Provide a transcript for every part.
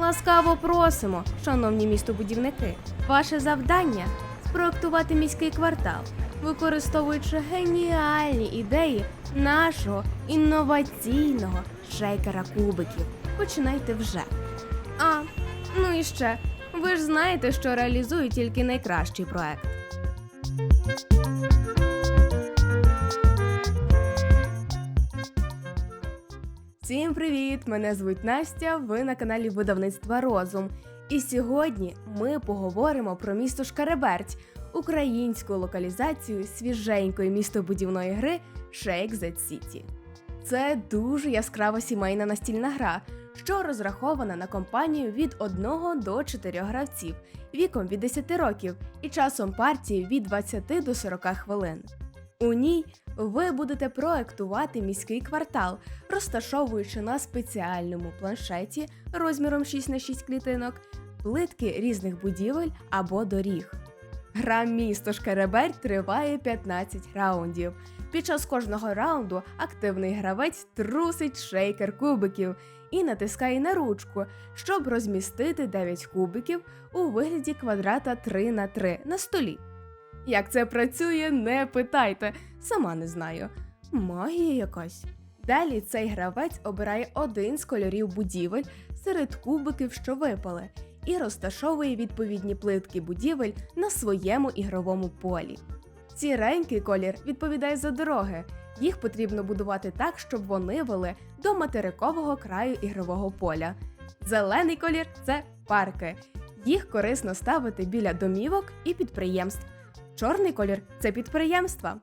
Ласкаво просимо, шановні містобудівники. Ваше завдання спроектувати міський квартал, використовуючи геніальні ідеї нашого інноваційного шейкера кубиків. Починайте вже. А, ну і ще. Ви ж знаєте, що реалізую тільки найкращий проект. Всім привіт! Мене звуть Настя. Ви на каналі видавництва Розум. І сьогодні ми поговоримо про місто Шкареберть, українську локалізацію свіженької містобудівної гри Shake That City. Це дуже яскрава сімейна настільна гра, що розрахована на компанію від 1 до 4 гравців, віком від 10 років і часом партії від 20 до 40 хвилин. У ній ви будете проектувати міський квартал, розташовуючи на спеціальному планшеті розміром 6 на 6 клітинок плитки різних будівель або доріг. Гра місто Шкереберть триває 15 раундів. Під час кожного раунду активний гравець трусить шейкер кубиків і натискає на ручку, щоб розмістити 9 кубиків у вигляді квадрата 3 на 3 на столі. Як це працює, не питайте, сама не знаю. Магія якась. Далі цей гравець обирає один з кольорів будівель серед кубиків, що випали, і розташовує відповідні плитки будівель на своєму ігровому полі. Сіренький колір відповідає за дороги. Їх потрібно будувати так, щоб вони вели до материкового краю ігрового поля. Зелений колір це парки. Їх корисно ставити біля домівок і підприємств. Чорний колір це підприємства.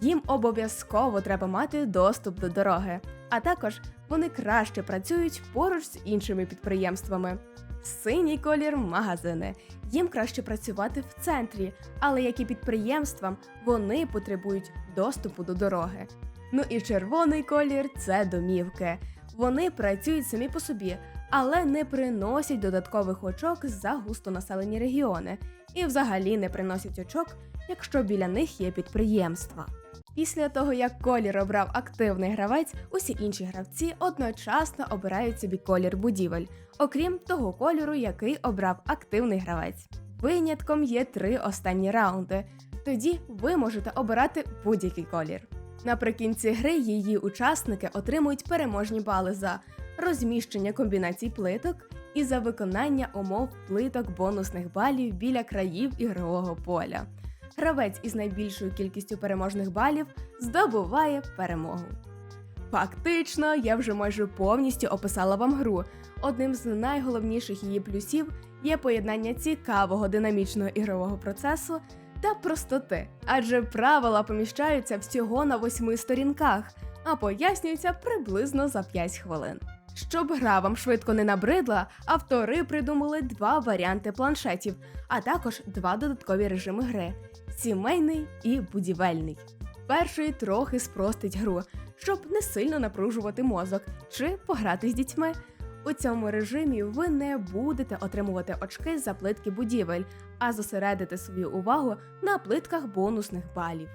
Їм обов'язково треба мати доступ до дороги, а також вони краще працюють поруч з іншими підприємствами. Синій колір магазини. Їм краще працювати в центрі, але як і підприємствам, вони потребують доступу до дороги. Ну і червоний колір це домівки. Вони працюють самі по собі, але не приносять додаткових очок за густонаселені регіони і взагалі не приносять очок, якщо біля них є підприємства. Після того, як колір обрав активний гравець, усі інші гравці одночасно обирають собі колір будівель, окрім того кольору, який обрав активний гравець. Винятком є три останні раунди. Тоді ви можете обирати будь-який колір. Наприкінці гри її учасники отримують переможні бали за розміщення комбінацій плиток і за виконання умов плиток бонусних балів біля країв ігрового поля. Гравець із найбільшою кількістю переможних балів здобуває перемогу. Фактично, я вже майже повністю описала вам гру. Одним з найголовніших її плюсів є поєднання цікавого динамічного ігрового процесу та простоти, адже правила поміщаються всього на восьми сторінках, а пояснюються приблизно за 5 хвилин. Щоб гра вам швидко не набридла, автори придумали два варіанти планшетів, а також два додаткові режими гри сімейний і будівельний. Перший трохи спростить гру, щоб не сильно напружувати мозок чи пограти з дітьми. У цьому режимі ви не будете отримувати очки за плитки будівель, а зосередите свою увагу на плитках бонусних балів.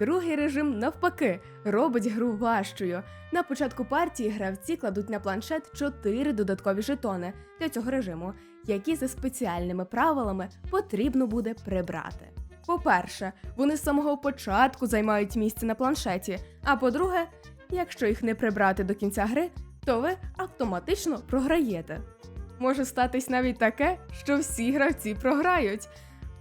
Другий режим, навпаки, робить гру важчою. На початку партії гравці кладуть на планшет 4 додаткові жетони для цього режиму, які за спеціальними правилами потрібно буде прибрати. По-перше, вони з самого початку займають місце на планшеті. А по-друге, якщо їх не прибрати до кінця гри, то ви автоматично програєте. Може статись навіть таке, що всі гравці програють.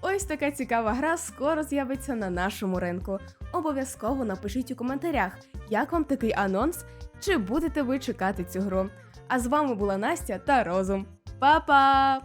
Ось така цікава гра скоро з'явиться на нашому ринку. Обов'язково напишіть у коментарях, як вам такий анонс, чи будете ви чекати цю гру. А з вами була Настя та Розум. Па-па!